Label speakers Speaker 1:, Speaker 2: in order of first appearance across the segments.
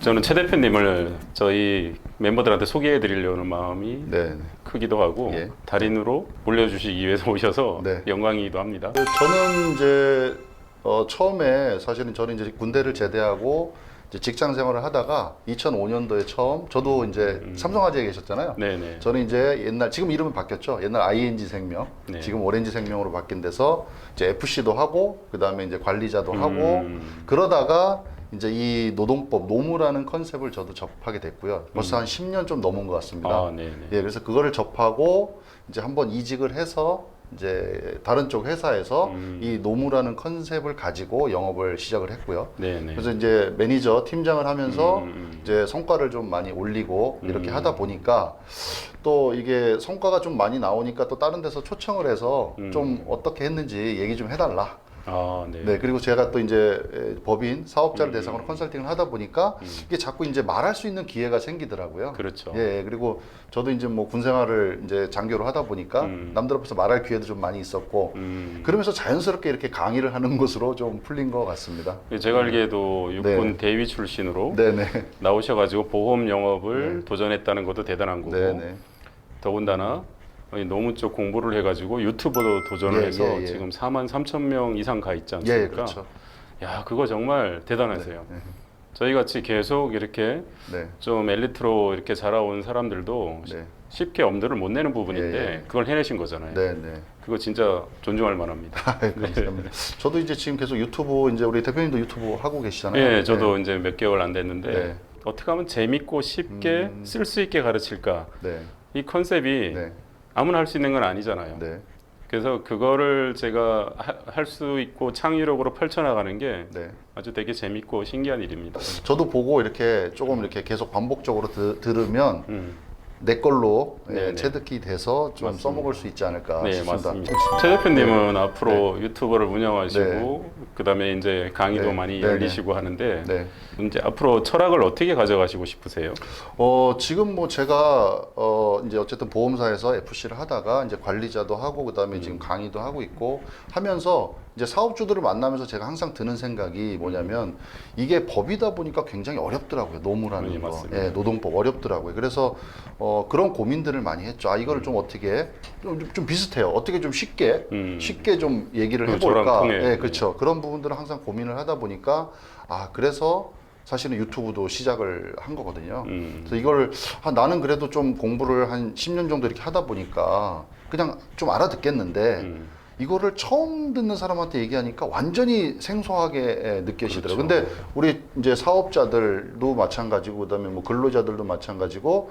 Speaker 1: 저는 최 대표님을 저희 멤버들한테 소개해 드리려는 마음이
Speaker 2: 네.
Speaker 1: 크기도 하고
Speaker 2: 예.
Speaker 1: 달인으로 올려주시기 위해서 오셔서
Speaker 2: 네.
Speaker 1: 영광이기도 합니다.
Speaker 2: 저는 이제 어, 처음에 사실은 저는 이제 군대를 제대하고 이제 직장 생활을 하다가 2005년도에 처음 저도 이제 삼성화재에 계셨잖아요.
Speaker 1: 음. 네네.
Speaker 2: 저는 이제 옛날 지금 이름은 바뀌었죠. 옛날 ING 생명,
Speaker 1: 네.
Speaker 2: 지금 오렌지 생명으로 바뀐 데서 이제 FC도 하고 그다음에 이제 관리자도 하고
Speaker 1: 음.
Speaker 2: 그러다가 이제 이 노동법 노무라는 컨셉을 저도 접하게 됐고요. 벌써 한 10년 좀 넘은 것 같습니다.
Speaker 1: 음. 아, 네 네.
Speaker 2: 예, 그래서 그거를 접하고 이제 한번 이직을 해서 이제 다른 쪽 회사에서
Speaker 1: 음.
Speaker 2: 이 노무라는 컨셉을 가지고 영업을 시작을 했고요.
Speaker 1: 네 네.
Speaker 2: 그래서 이제 매니저 팀장을 하면서
Speaker 1: 음, 음.
Speaker 2: 이제 성과를 좀 많이 올리고 이렇게
Speaker 1: 음.
Speaker 2: 하다 보니까 또 이게 성과가 좀 많이 나오니까 또 다른 데서 초청을 해서
Speaker 1: 음.
Speaker 2: 좀 어떻게 했는지 얘기 좀 해달라.
Speaker 1: 아, 네.
Speaker 2: 네, 그리고 제가 또 이제 에, 법인 사업자를
Speaker 1: 음.
Speaker 2: 대상으로 컨설팅을 하다 보니까
Speaker 1: 음.
Speaker 2: 이게 자꾸 이제 말할 수 있는 기회가 생기더라고요.
Speaker 1: 그렇죠.
Speaker 2: 예, 예. 그리고 저도 이제 뭐 군 생활을 이제 장교로 하다 보니까
Speaker 1: 음.
Speaker 2: 남들 앞에서 말할 기회도 좀 많이 있었고
Speaker 1: 음.
Speaker 2: 그러면서 자연스럽게 이렇게 강의를 하는 것으로 좀 풀린 것 같습니다.
Speaker 1: 제가 알기에도 육군 대위 출신으로
Speaker 2: 네, 네.
Speaker 1: 나오셔가지고 보험 영업을
Speaker 2: 네.
Speaker 1: 도전했다는 것도 대단한 거고
Speaker 2: 네, 네.
Speaker 1: 더군다나 이 노무 쪽 공부를 해가지고 유튜버도 도전을
Speaker 2: 예,
Speaker 1: 해서
Speaker 2: 예, 예.
Speaker 1: 지금 4만 3천 명 이상 가 있지
Speaker 2: 예,
Speaker 1: 않습니까?
Speaker 2: 예, 그렇죠.
Speaker 1: 야 그거 정말 대단하세요.
Speaker 2: 네,
Speaker 1: 저희 같이 계속 이렇게
Speaker 2: 네.
Speaker 1: 좀 엘리트로 이렇게 자라온 사람들도
Speaker 2: 네.
Speaker 1: 쉽게 엄두를 못 내는 부분인데
Speaker 2: 예, 예.
Speaker 1: 그걸 해내신 거잖아요.
Speaker 2: 네, 네.
Speaker 1: 그거 진짜 존중할 만합니다.
Speaker 2: 감사합니다. 저도 이제 지금 계속 유튜브 이제 우리 대표님도 유튜브 하고 계시잖아요.
Speaker 1: 예, 저도 이제 몇 개월 안 됐는데
Speaker 2: 네.
Speaker 1: 어떻게 하면 재밌고 쉽게
Speaker 2: 음.
Speaker 1: 쓸수 있게 가르칠까?
Speaker 2: 네.
Speaker 1: 이 컨셉이
Speaker 2: 네.
Speaker 1: 아무나 할 수 있는 건 아니잖아요.
Speaker 2: 네.
Speaker 1: 그래서 그거를 제가 할 수 있고 창의력으로 펼쳐나가는 게
Speaker 2: 네.
Speaker 1: 아주 되게 재밌고 신기한 일입니다.
Speaker 2: 저도 보고 이렇게 조금 이렇게 계속 반복적으로 드, 들으면
Speaker 1: 음.
Speaker 2: 내 걸로 예,
Speaker 1: 네네.
Speaker 2: 체득이 돼서 좀
Speaker 1: 맞습니다.
Speaker 2: 써먹을 수 있지 않을까
Speaker 1: 네,
Speaker 2: 싶습니다.
Speaker 1: 맞습니다. 최 대표님은 앞으로 유튜버를 운영하시고 그다음에 이제 강의도
Speaker 2: 네.
Speaker 1: 많이
Speaker 2: 네네.
Speaker 1: 열리시고 하는데
Speaker 2: 네.
Speaker 1: 이제 앞으로 철학을 어떻게 가져가시고 싶으세요?
Speaker 2: 어, 지금 뭐 제가 어, 이제 어쨌든 보험사에서 FC를 하다가 이제 관리자도 하고 그다음에
Speaker 1: 음.
Speaker 2: 지금 강의도 하고 있고 하면서 이제 사업주들을 만나면서 제가 항상 드는 생각이 뭐냐면 이게 법이다 보니까 굉장히 어렵더라고요. 노무라는
Speaker 1: 네,
Speaker 2: 거.
Speaker 1: 맞습니다.
Speaker 2: 예, 노동법 어렵더라고요. 그래서 어, 그런 고민들을 많이 했죠. 아, 이거를 좀 어떻게 좀, 좀 비슷해요. 어떻게 좀 쉽게
Speaker 1: 음.
Speaker 2: 쉽게 좀 얘기를
Speaker 1: 그
Speaker 2: 해볼까.
Speaker 1: 저랑 통해.
Speaker 2: 예, 그렇죠. 그런 부분들을 항상 고민을 하다 보니까 아, 그래서 사실은 유튜브도 시작을 한 거거든요.
Speaker 1: 음.
Speaker 2: 그래서 이걸 아, 나는 그래도 좀 공부를 한 10년 정도 이렇게 하다 보니까 그냥 좀 알아듣겠는데
Speaker 1: 음.
Speaker 2: 이거를 처음 듣는 사람한테 얘기하니까 완전히 생소하게 예, 느껴지더라고요.
Speaker 1: 그렇죠.
Speaker 2: 근데 우리 이제 사업자들도 마찬가지고 그다음에 뭐 근로자들도 마찬가지고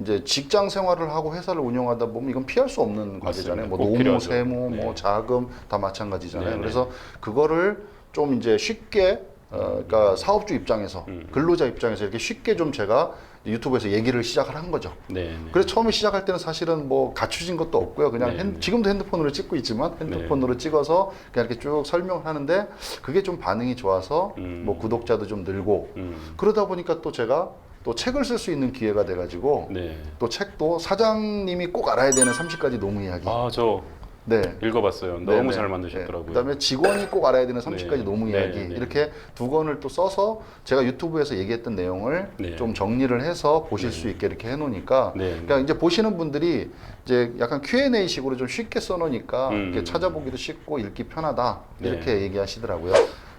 Speaker 2: 이제 직장 생활을 하고 회사를 운영하다 보면 이건 피할 수 없는 과제잖아요.
Speaker 1: 뭐꼭
Speaker 2: 노무,
Speaker 1: 필요하죠.
Speaker 2: 세무,
Speaker 1: 네.
Speaker 2: 뭐 자금 다 마찬가지잖아요.
Speaker 1: 네, 네.
Speaker 2: 그래서 그거를 좀 이제 쉽게 어, 그러니까 사업주 입장에서
Speaker 1: 음.
Speaker 2: 근로자 입장에서 이렇게 쉽게 좀 제가 유튜브에서 얘기를 시작을 한 거죠.
Speaker 1: 네. 네.
Speaker 2: 그래서 처음에 시작할 때는 사실은 뭐 갖추진 것도 없고요. 그냥
Speaker 1: 네,
Speaker 2: 핸-
Speaker 1: 네.
Speaker 2: 지금도 핸드폰으로 찍고 있지만 핸드폰으로 찍어서 그냥 이렇게 쭉 설명을 하는데 그게 좀 반응이 좋아서
Speaker 1: 음.
Speaker 2: 뭐 구독자도 좀 늘고
Speaker 1: 음.
Speaker 2: 그러다 보니까 또 제가 또 책을 쓸 수 있는 기회가 돼가지고
Speaker 1: 네.
Speaker 2: 또 책도 사장님이 꼭 알아야 되는 30가지 노무 이야기.
Speaker 1: 아, 저
Speaker 2: 네.
Speaker 1: 읽어봤어요. 너무
Speaker 2: 네네.
Speaker 1: 잘 만드셨더라고요.
Speaker 2: 네. 그다음에 직원이 꼭 알아야 되는 30가지
Speaker 1: 네.
Speaker 2: 노무
Speaker 1: 네,
Speaker 2: 이야기
Speaker 1: 네.
Speaker 2: 이렇게 두 권을 또 써서 제가 유튜브에서 얘기했던 내용을
Speaker 1: 네.
Speaker 2: 좀 정리를 해서 보실 수 있게 이렇게 해놓으니까
Speaker 1: 네.
Speaker 2: 그러니까 이제 보시는 분들이 이제 약간 Q&A 식으로 좀 쉽게 써놓으니까
Speaker 1: 음.
Speaker 2: 찾아보기도 쉽고 읽기 편하다
Speaker 1: 네.
Speaker 2: 이렇게 얘기하시더라고요.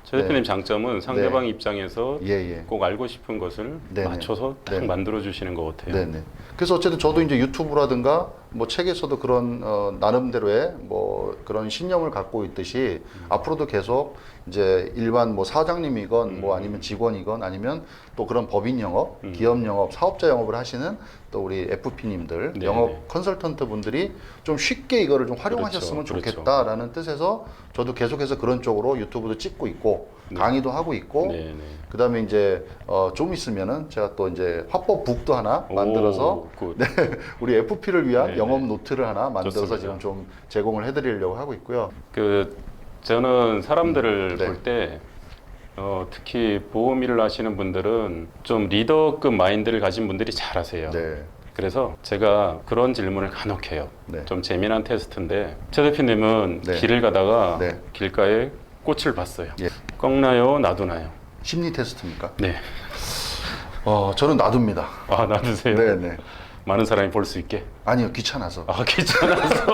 Speaker 1: 최 대표님 장점은 상대방 입장에서
Speaker 2: 예 예.
Speaker 1: 꼭 알고 싶은 것을
Speaker 2: 네네.
Speaker 1: 맞춰서 딱
Speaker 2: 네.
Speaker 1: 만들어 주시는 것 같아요.
Speaker 2: 네네. 그래서 어쨌든 저도 이제 유튜브라든가 뭐 책에서도 그런 어, 나름대로의 뭐 그런 신념을 갖고 있듯이
Speaker 1: 음.
Speaker 2: 앞으로도 계속 이제 일반 뭐 사장님이건
Speaker 1: 음.
Speaker 2: 뭐 아니면 직원이건 아니면 또 그런 법인 영업,
Speaker 1: 음.
Speaker 2: 기업 영업, 사업자 영업을 하시는 또 우리 FP님들
Speaker 1: 네네.
Speaker 2: 영업 컨설턴트 분들이 좀 쉽게 이거를 좀 활용하셨으면
Speaker 1: 그렇죠. 그렇죠.
Speaker 2: 좋겠다라는 뜻에서 저도 계속해서 그런 쪽으로 유튜브도 찍고 있고
Speaker 1: 네.
Speaker 2: 강의도 하고 있고
Speaker 1: 네, 네.
Speaker 2: 그다음에 이제 어, 좀 있으면은 제가 또 이제 화법 북도 하나 만들어서
Speaker 1: 오, 굿.
Speaker 2: 네, 우리 FP를 위한
Speaker 1: 네네.
Speaker 2: 영업 노트를 하나 만들어서
Speaker 1: 좋습니다.
Speaker 2: 지금 좀 제공을 해드리려고 하고 있고요.
Speaker 1: 그 저는 사람들을
Speaker 2: 네.
Speaker 1: 볼 때 어, 특히 보험 일을 하시는 분들은 좀 리더급 마인드를 가진 분들이 잘 하세요.
Speaker 2: 네,
Speaker 1: 그래서 제가 그런 질문을 간혹 해요.
Speaker 2: 네.
Speaker 1: 좀 재미난 테스트인데 최 대표님은
Speaker 2: 네.
Speaker 1: 길을 가다가
Speaker 2: 네.
Speaker 1: 길가에 꽃을 봤어요.
Speaker 2: 예.
Speaker 1: 꺾나요, 놔두나요?
Speaker 2: 심리 테스트입니까?
Speaker 1: 네.
Speaker 2: 어, 저는 놔둡니다.
Speaker 1: 아 놔두세요.
Speaker 2: 네, 네.
Speaker 1: 많은 사람이 볼 수 있게.
Speaker 2: 아니요, 귀찮아서.
Speaker 1: 아 괜찮아서.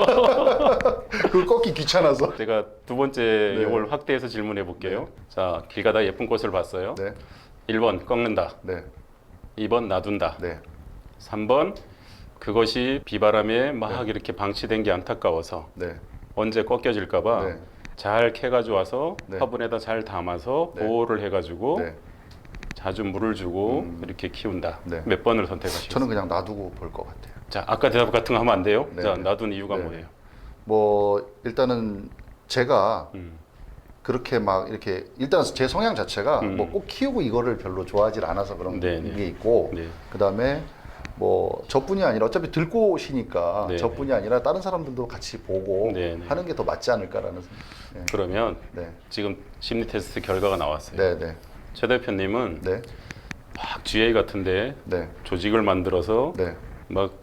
Speaker 2: 그걸 꺾기 귀찮아서.
Speaker 1: 제가 두 번째
Speaker 2: 네.
Speaker 1: 이걸 확대해서 질문해 볼게요. 자, 길 가다 예쁜 꽃을 봤어요.
Speaker 2: 네,
Speaker 1: 1번 꺾는다.
Speaker 2: 네,
Speaker 1: 2번 놔둔다.
Speaker 2: 네,
Speaker 1: 3번 그것이 비바람에 막 이렇게 방치된 게 안타까워서
Speaker 2: 네,
Speaker 1: 언제 꺾여질까 봐
Speaker 2: 네,
Speaker 1: 잘 캐가지고 와서
Speaker 2: 네.
Speaker 1: 화분에다 잘 담아서
Speaker 2: 네.
Speaker 1: 보호를 해가지고
Speaker 2: 네.
Speaker 1: 자주 물을 주고
Speaker 2: 음.
Speaker 1: 이렇게 키운다.
Speaker 2: 네.
Speaker 1: 몇 번을 선택하시겠어요?
Speaker 2: 저는 그냥 놔두고 볼 것 같아요.
Speaker 1: 자, 아까 대답 같은 거 하면 안 돼요?
Speaker 2: 네.
Speaker 1: 자, 놔둔 이유가
Speaker 2: 네.
Speaker 1: 뭐예요?
Speaker 2: 뭐 일단은 제가
Speaker 1: 음.
Speaker 2: 그렇게 막 이렇게 일단 제 성향 자체가
Speaker 1: 음.
Speaker 2: 뭐 꼭 키우고 이거를 별로 좋아하질 않아서 그런
Speaker 1: 네, 네.
Speaker 2: 게 있고
Speaker 1: 네.
Speaker 2: 그다음에 뭐 저뿐이 아니라 어차피 들꽃이니까
Speaker 1: 네,
Speaker 2: 저뿐이 아니라 다른 사람들도 같이 보고
Speaker 1: 네, 네.
Speaker 2: 하는 게 더 맞지 않을까라는 생각. 네.
Speaker 1: 그러면
Speaker 2: 네.
Speaker 1: 지금 심리 테스트 결과가 나왔어요.
Speaker 2: 네, 네.
Speaker 1: 최 대표님은
Speaker 2: 네.
Speaker 1: 막 GA 같은데
Speaker 2: 네.
Speaker 1: 조직을 만들어서
Speaker 2: 네.
Speaker 1: 막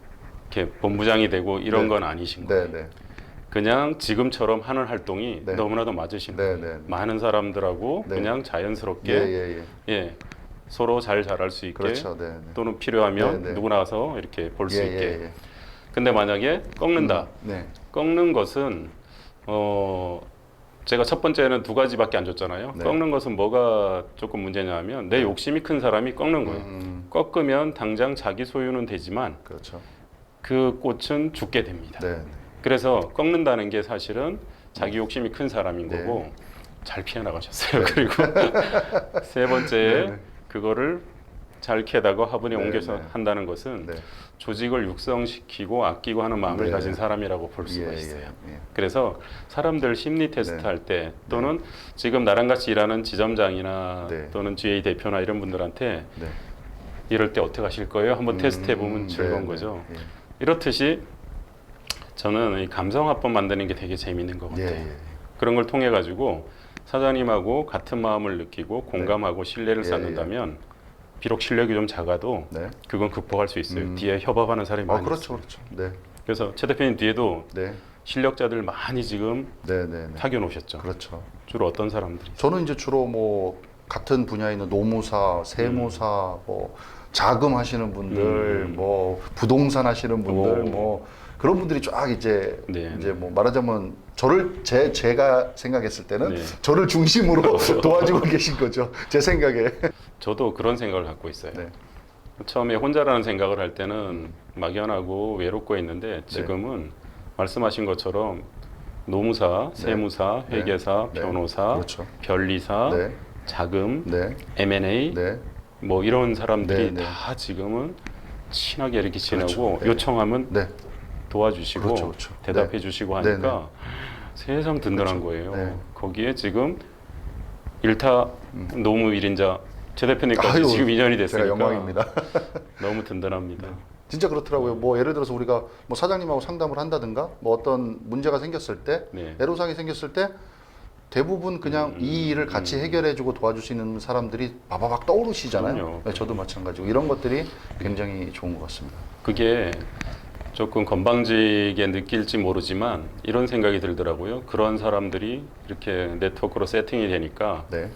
Speaker 1: 이렇게 본부장이 되고 이런
Speaker 2: 네.
Speaker 1: 건 아니신 거예요.
Speaker 2: 네, 네.
Speaker 1: 그냥 지금처럼 하는 활동이
Speaker 2: 네.
Speaker 1: 너무나도 맞으신
Speaker 2: 네,
Speaker 1: 거예요.
Speaker 2: 네, 네.
Speaker 1: 많은 사람들하고
Speaker 2: 네.
Speaker 1: 그냥
Speaker 2: 예,
Speaker 1: 자연스럽게
Speaker 2: 예, 예.
Speaker 1: 예, 서로 잘 자랄 수 있게
Speaker 2: 그렇죠. 네, 네.
Speaker 1: 또는 필요하면
Speaker 2: 네, 네.
Speaker 1: 누구 나 와서 이렇게 볼수
Speaker 2: 예,
Speaker 1: 있게.
Speaker 2: 예, 예.
Speaker 1: 근데 만약에 꺾는다.
Speaker 2: 음, 네.
Speaker 1: 꺾는 것은 어 제가 첫 번째는 두 가지밖에 안 줬잖아요.
Speaker 2: 네.
Speaker 1: 꺾는 것은 뭐가 조금 문제냐면 내 욕심이 큰 사람이 꺾는 거예요.
Speaker 2: 음,
Speaker 1: 꺾으면 당장 자기 소유는 되지만
Speaker 2: 그렇죠.
Speaker 1: 그 꽃은 죽게 됩니다.
Speaker 2: 네. 네.
Speaker 1: 그래서 꺾는다는 게 사실은 자기 욕심이 큰 사람인
Speaker 2: 네.
Speaker 1: 거고 잘 피해 나가셨어요. 그리고 세 번째
Speaker 2: 네, 네.
Speaker 1: 그거를 잘 캐다가 화분에
Speaker 2: 네,
Speaker 1: 옮겨서
Speaker 2: 네.
Speaker 1: 한다는 것은
Speaker 2: 네.
Speaker 1: 조직을 육성시키고 아끼고 하는 마음을
Speaker 2: 네.
Speaker 1: 가진 사람이라고 볼 수가
Speaker 2: 예,
Speaker 1: 있어요.
Speaker 2: 예, 예.
Speaker 1: 그래서 사람들 심리 테스트
Speaker 2: 네.
Speaker 1: 할때 또는 지금 나랑 같이 일하는 지점장이나
Speaker 2: 네.
Speaker 1: 또는 GA 대표나 이런 분들한테
Speaker 2: 네.
Speaker 1: 이럴 때 어떻게 하실 거예요? 한번 테스트해 보면
Speaker 2: 음,
Speaker 1: 즐거운
Speaker 2: 네,
Speaker 1: 거죠.
Speaker 2: 네.
Speaker 1: 이렇듯이 저는 이 감성 합법 만드는 게 되게 재밌는 것
Speaker 2: 예,
Speaker 1: 같아요.
Speaker 2: 예.
Speaker 1: 그런 걸 통해 가지고 사장님하고 같은 마음을 느끼고 공감하고 신뢰를
Speaker 2: 예,
Speaker 1: 쌓는다면 비록 실력이 좀 작아도
Speaker 2: 네.
Speaker 1: 그건 극복할 수 있어요.
Speaker 2: 음.
Speaker 1: 뒤에 협업하는 사람이
Speaker 2: 아,
Speaker 1: 많이
Speaker 2: 그렇죠,
Speaker 1: 있어요.
Speaker 2: 그렇죠. 네.
Speaker 1: 그래서 최 대표님 뒤에도
Speaker 2: 네.
Speaker 1: 실력자들 많이 지금
Speaker 2: 네, 네, 네.
Speaker 1: 타겨 놓으셨죠.
Speaker 2: 그렇죠.
Speaker 1: 주로 어떤 사람들이?
Speaker 2: 저는 이제 주로 뭐 같은 분야에 있는 노무사, 세무사, 뭐 자금 하시는 분들,
Speaker 1: 음.
Speaker 2: 뭐 부동산 하시는 분들,
Speaker 1: 오.
Speaker 2: 뭐 그런 분들이 쫙 이제
Speaker 1: 네.
Speaker 2: 이제 뭐 말하자면 저를 제 제가 생각했을 때는
Speaker 1: 네.
Speaker 2: 저를 중심으로 도와주고 계신 거죠. 제 생각에.
Speaker 1: 저도 그런 생각을 갖고 있어요.
Speaker 2: 네.
Speaker 1: 처음에 혼자라는 생각을 할 때는 막연하고 외롭고 했는데 지금은 말씀하신 것처럼 노무사,
Speaker 2: 네.
Speaker 1: 세무사,
Speaker 2: 네.
Speaker 1: 회계사,
Speaker 2: 네.
Speaker 1: 변호사,
Speaker 2: 그렇죠.
Speaker 1: 변리사,
Speaker 2: 네.
Speaker 1: 자금,
Speaker 2: 네.
Speaker 1: M&A
Speaker 2: 네.
Speaker 1: 뭐 이런 사람들이
Speaker 2: 네, 네.
Speaker 1: 다 지금은 친하게 이렇게 지내고
Speaker 2: 그렇죠. 네.
Speaker 1: 요청하면
Speaker 2: 네.
Speaker 1: 도와주시고
Speaker 2: 그렇죠, 그렇죠.
Speaker 1: 대답해
Speaker 2: 네.
Speaker 1: 주시고
Speaker 2: 네,
Speaker 1: 하니까 세상 든든한
Speaker 2: 그렇죠.
Speaker 1: 거예요.
Speaker 2: 네.
Speaker 1: 거기에 지금 일타 노무 일인자 최 대표님까지
Speaker 2: 음. 아유,
Speaker 1: 지금 인연이
Speaker 2: 제가
Speaker 1: 됐으니까
Speaker 2: 영광입니다.
Speaker 1: 너무 든든합니다.
Speaker 2: 진짜 그렇더라고요. 뭐 예를 들어서 우리가 뭐 사장님하고 상담을 한다든가 뭐 어떤 문제가 생겼을 때
Speaker 1: 네.
Speaker 2: 애로사항이 생겼을 때 대부분 그냥
Speaker 1: 음,
Speaker 2: 이 일을 같이 해결해주고 도와줄 수 있는 사람들이 바바박 떠오르시잖아요.
Speaker 1: 그럼요.
Speaker 2: 네, 저도 마찬가지고 이런 것들이 굉장히 좋은 것 같습니다.
Speaker 1: 그게 조금 건방지게 느낄지 모르지만 이런 생각이 들더라고요. 그런 사람들이 이렇게 네트워크로 세팅이 되니까
Speaker 2: 네,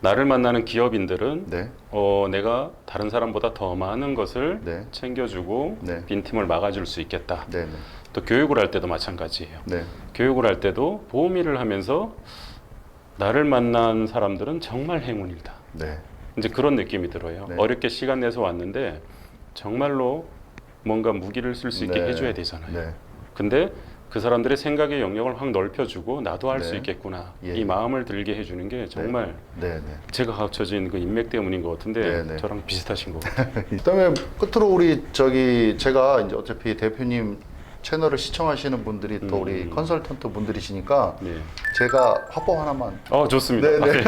Speaker 1: 나를 만나는 기업인들은
Speaker 2: 네,
Speaker 1: 어, 내가 다른 사람보다 더 많은 것을
Speaker 2: 네.
Speaker 1: 챙겨주고
Speaker 2: 네.
Speaker 1: 빈틈을 막아줄 수 있겠다.
Speaker 2: 네, 네,
Speaker 1: 또 교육을 할 때도 마찬가지예요.
Speaker 2: 네,
Speaker 1: 교육을 할 때도 보험 일을 하면서 나를 만난 사람들은 정말 행운이다.
Speaker 2: 네,
Speaker 1: 이제 그런 느낌이 들어요.
Speaker 2: 네.
Speaker 1: 어렵게 시간 내서 왔는데 정말로 뭔가 무기를 쓸 수 있게
Speaker 2: 네.
Speaker 1: 해줘야 되잖아요.
Speaker 2: 네,
Speaker 1: 근데 그 사람들의 생각의 영역을 확 넓혀주고 나도 할 수
Speaker 2: 네.
Speaker 1: 있겠구나
Speaker 2: 예.
Speaker 1: 이 마음을 들게 해주는 게 정말
Speaker 2: 네, 네.
Speaker 1: 제가 가르쳐진 그 인맥 때문인 것 같은데
Speaker 2: 네, 네.
Speaker 1: 저랑 비슷하신 것 같아요.
Speaker 2: 그다음에 끝으로 우리 저기 제가 이제 어차피 대표님 채널을 시청하시는 분들이 또 우리
Speaker 1: 음.
Speaker 2: 컨설턴트 분들이시니까
Speaker 1: 네.
Speaker 2: 제가 화법 하나만
Speaker 1: 어 좋습니다.
Speaker 2: 네, 네.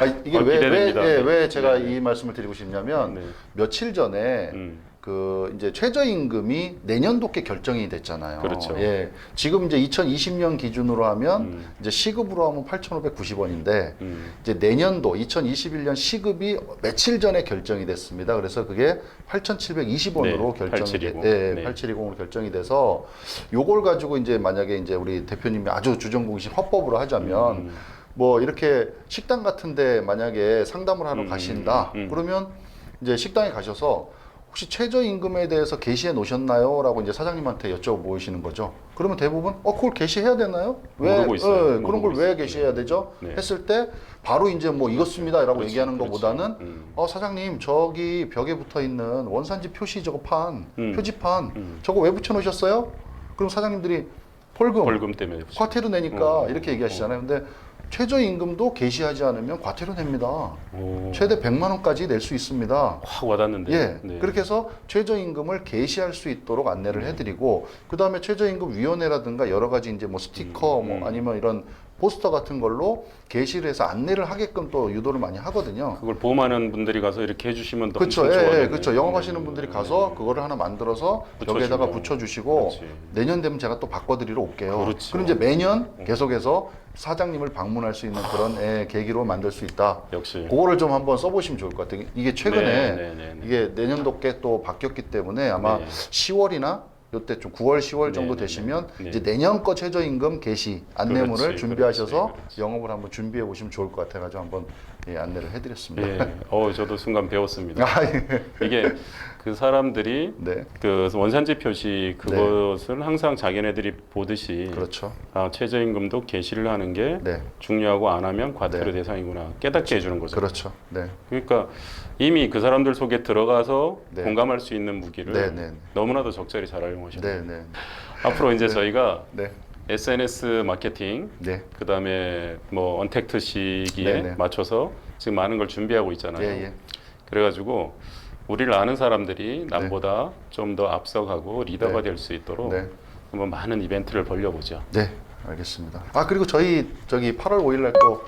Speaker 2: 아, 이게
Speaker 1: 어,
Speaker 2: 왜, 왜,
Speaker 1: 기대됩니다.
Speaker 2: 예, 왜
Speaker 1: 네.
Speaker 2: 제가
Speaker 1: 네.
Speaker 2: 이 말씀을 드리고 싶냐면
Speaker 1: 네.
Speaker 2: 며칠 전에
Speaker 1: 음.
Speaker 2: 그 이제 최저임금이 내년도께 결정이 됐잖아요.
Speaker 1: 그렇죠.
Speaker 2: 예. 지금 이제 2020년 기준으로 하면
Speaker 1: 음.
Speaker 2: 이제 시급으로 하면 8,590원인데
Speaker 1: 음.
Speaker 2: 이제 내년도 2021년 시급이 며칠 전에 결정이 됐습니다. 그래서 그게 8,720원으로
Speaker 1: 네,
Speaker 2: 결정이 돼,
Speaker 1: 8720.
Speaker 2: 예,
Speaker 1: 네.
Speaker 2: 8720으로 결정이 돼서 요걸 가지고 이제 만약에 이제 우리 대표님이 아주 주전공이신 화법으로 하자면
Speaker 1: 음.
Speaker 2: 뭐 이렇게 식당 같은 데 만약에 상담을 하러
Speaker 1: 음,
Speaker 2: 가신다
Speaker 1: 음.
Speaker 2: 그러면 이제 식당에 가셔서 혹시 최저임금에 대해서 게시해 놓으셨나요? 라고 이제 사장님한테 여쭤보시는 거죠. 그러면 대부분 어 그걸 게시해야 되나요? 왜
Speaker 1: 모르고 있어요.
Speaker 2: 예, 그런
Speaker 1: 모르고
Speaker 2: 걸 왜
Speaker 1: 있어요.
Speaker 2: 게시해야 되죠?
Speaker 1: 네.
Speaker 2: 했을 때 바로 이제 뭐 이것습니다 라고
Speaker 1: 그렇지,
Speaker 2: 얘기하는
Speaker 1: 그렇지.
Speaker 2: 것보다는
Speaker 1: 음.
Speaker 2: 어 사장님 저기 벽에 붙어 있는 원산지 표시 저거 판
Speaker 1: 음.
Speaker 2: 표지판
Speaker 1: 음.
Speaker 2: 저거 왜 붙여 놓으셨어요? 그럼 사장님들이 벌금,
Speaker 1: 벌금 때문에
Speaker 2: 과태료 내니까
Speaker 1: 어.
Speaker 2: 이렇게 얘기하시잖아요. 근데 최저임금도 게시하지 않으면 과태료 냅니다.
Speaker 1: 오,
Speaker 2: 최대 100만 원까지 낼 수 있습니다.
Speaker 1: 확 와닿는데.
Speaker 2: 예.
Speaker 1: 네.
Speaker 2: 그렇게 해서 최저임금을 게시할 수 있도록 안내를 해드리고 그 다음에 최저임금 위원회라든가 여러 가지 이제 뭐 스티커
Speaker 1: 음,
Speaker 2: 뭐
Speaker 1: 음.
Speaker 2: 아니면 이런 포스터 같은 걸로 게시를 해서 안내를 하게끔 또 유도를 많이 하거든요.
Speaker 1: 그걸 보험하는 분들이 가서 이렇게 해주시면 더
Speaker 2: 그렇죠.
Speaker 1: 엄청
Speaker 2: 예. 예, 그렇죠. 영업하시는
Speaker 1: 네.
Speaker 2: 분들이 가서 그거를 하나 만들어서
Speaker 1: 붙여주고.
Speaker 2: 벽에다가 붙여주시고
Speaker 1: 그렇지.
Speaker 2: 내년 되면 제가 또 바꿔드리러 올게요.
Speaker 1: 그렇죠.
Speaker 2: 그럼 이제 매년 계속해서 사장님을 방문할 수 있는 그런 예, 계기로 만들 수 있다.
Speaker 1: 역시.
Speaker 2: 그거를 좀 한번 써보시면 좋을 것 같아요. 이게 최근에
Speaker 1: 네, 네, 네, 네.
Speaker 2: 이게 내년도께 또 바뀌었기 때문에 아마
Speaker 1: 네.
Speaker 2: 10월이나 요때 좀 9월, 10월 정도
Speaker 1: 네, 네,
Speaker 2: 되시면
Speaker 1: 네.
Speaker 2: 이제 내년 거 최저임금 게시 안내문을
Speaker 1: 그렇지,
Speaker 2: 준비하셔서
Speaker 1: 그렇지, 그렇지.
Speaker 2: 영업을 한번 준비해 보시면 좋을 것 같아가지고 한번 예, 안내를 해드렸습니다.
Speaker 1: 예. 어, 저도 순간 배웠습니다.
Speaker 2: 아, 예.
Speaker 1: 이게 그 사람들이
Speaker 2: 네,
Speaker 1: 그 원산지 표시 그것을 항상 자기네들이 보듯이
Speaker 2: 그렇죠.
Speaker 1: 아, 최저임금도 게시를 하는 게
Speaker 2: 네,
Speaker 1: 중요하고 안 하면 과태료
Speaker 2: 네.
Speaker 1: 대상이구나 깨닫게 해주는 거죠.
Speaker 2: 그렇죠. 네,
Speaker 1: 그러니까 이미 그 사람들 속에 들어가서
Speaker 2: 네.
Speaker 1: 공감할 수 있는 무기를
Speaker 2: 네, 네.
Speaker 1: 너무나도 적절히 잘 활용하셨네요.
Speaker 2: 네, 네,
Speaker 1: 앞으로 이제 저희가
Speaker 2: 네,
Speaker 1: SNS 마케팅
Speaker 2: 네,
Speaker 1: 그 다음에 뭐 언택트 시기에
Speaker 2: 네, 네.
Speaker 1: 맞춰서 지금 많은 걸 준비하고 있잖아요.
Speaker 2: 예, 예.
Speaker 1: 그래가지고 우리를 아는 사람들이 남보다 좀 더 앞서가고 리더가
Speaker 2: 네.
Speaker 1: 될 수 있도록
Speaker 2: 네.
Speaker 1: 한번 많은 이벤트를 벌려보죠.
Speaker 2: 네, 알겠습니다. 아 그리고 저희 저기 8월 5일날 또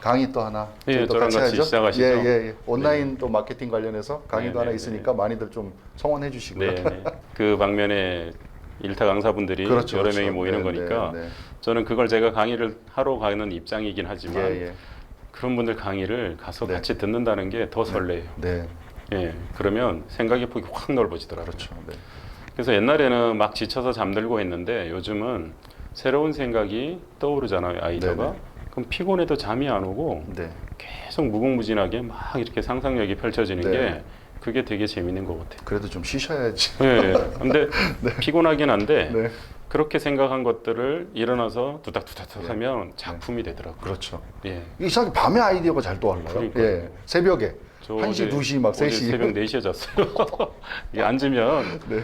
Speaker 2: 강의 또 하나
Speaker 1: 예,
Speaker 2: 저희 또
Speaker 1: 저랑 같이
Speaker 2: 하죠?
Speaker 1: 시작하시죠.
Speaker 2: 예, 예, 예. 온라인 또 마케팅 관련해서 강의도
Speaker 1: 네,
Speaker 2: 하나
Speaker 1: 네,
Speaker 2: 있으니까 많이들 좀 성원해 주시고요.
Speaker 1: 네, 네. 그 방면에 일타 강사분들이
Speaker 2: 그렇죠,
Speaker 1: 여러
Speaker 2: 그렇죠.
Speaker 1: 명이 모이는
Speaker 2: 네,
Speaker 1: 거니까
Speaker 2: 네, 네.
Speaker 1: 저는 그걸 제가 강의를 하러 가는 입장이긴 하지만
Speaker 2: 예, 예.
Speaker 1: 그런 분들 강의를 가서
Speaker 2: 네.
Speaker 1: 같이 듣는다는 게 더 설레요.
Speaker 2: 네,
Speaker 1: 예, 그러면 생각의 폭이 확 넓어지더라고요.
Speaker 2: 그렇죠. 네.
Speaker 1: 그래서 옛날에는 막 지쳐서 잠들고 했는데 요즘은 새로운 생각이 떠오르잖아요 아이디어가
Speaker 2: 네네.
Speaker 1: 그럼 피곤해도 잠이 안 오고
Speaker 2: 네,
Speaker 1: 계속 무궁무진하게 막 이렇게 상상력이 펼쳐지는
Speaker 2: 네.
Speaker 1: 게 그게 되게 재밌는 것 같아요.
Speaker 2: 그래도 좀 쉬셔야지.
Speaker 1: 예, 예. 근데 피곤하긴 한데
Speaker 2: 네,
Speaker 1: 그렇게 생각한 것들을 일어나서 두닥두닥
Speaker 2: 네.
Speaker 1: 하면 작품이 되더라고요.
Speaker 2: 그렇죠.
Speaker 1: 예.
Speaker 2: 이상하게 밤에 아이디어가 잘 떠올라요.
Speaker 1: 그러니까요.
Speaker 2: 예, 새벽에
Speaker 1: 저
Speaker 2: 1시,
Speaker 1: 어제-
Speaker 2: 2시, 막
Speaker 1: 어제
Speaker 2: 3시.
Speaker 1: 새벽 4시에 잤어요. 이게 앉으면
Speaker 2: 네.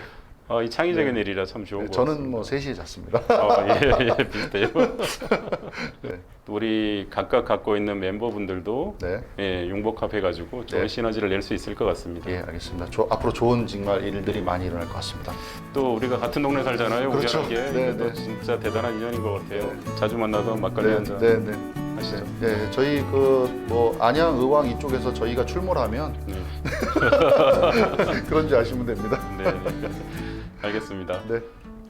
Speaker 1: 어, 이 창의적인 일이라 참 좋은 것
Speaker 2: 저는
Speaker 1: 같습니다.
Speaker 2: 뭐 3시에 잤습니다.
Speaker 1: 어, 예, 예, 비슷해요.
Speaker 2: 네.
Speaker 1: 우리 각각 갖고 있는 멤버분들도
Speaker 2: 네.
Speaker 1: 예, 융복합해가지고 좋은
Speaker 2: 네.
Speaker 1: 시너지를 낼 수 있을 것 같습니다.
Speaker 2: 예, 알겠습니다. 조, 앞으로 좋은 정말 일들이 많이 일어날 것 같습니다.
Speaker 1: 또 우리가 같은 동네 살잖아요.
Speaker 2: 그렇죠.
Speaker 1: 우연하게.
Speaker 2: 네,
Speaker 1: 또
Speaker 2: 네.
Speaker 1: 진짜 대단한 인연인 것 같아요. 자주 만나서 막걸리
Speaker 2: 네,
Speaker 1: 한잔
Speaker 2: 네, 네.
Speaker 1: 하시죠.
Speaker 2: 네, 저희 그 뭐 안양 의왕 이쪽에서 저희가 출몰 하면
Speaker 1: 네.
Speaker 2: 그런지 아시면 됩니다.
Speaker 1: 네. 네. 알겠습니다.
Speaker 2: 네,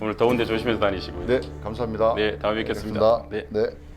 Speaker 1: 오늘 더운데 조심해서 다니시고요.
Speaker 2: 네, 감사합니다.
Speaker 1: 네, 다음에 뵙겠습니다.
Speaker 2: 알겠습니다.
Speaker 1: 네.
Speaker 2: 네.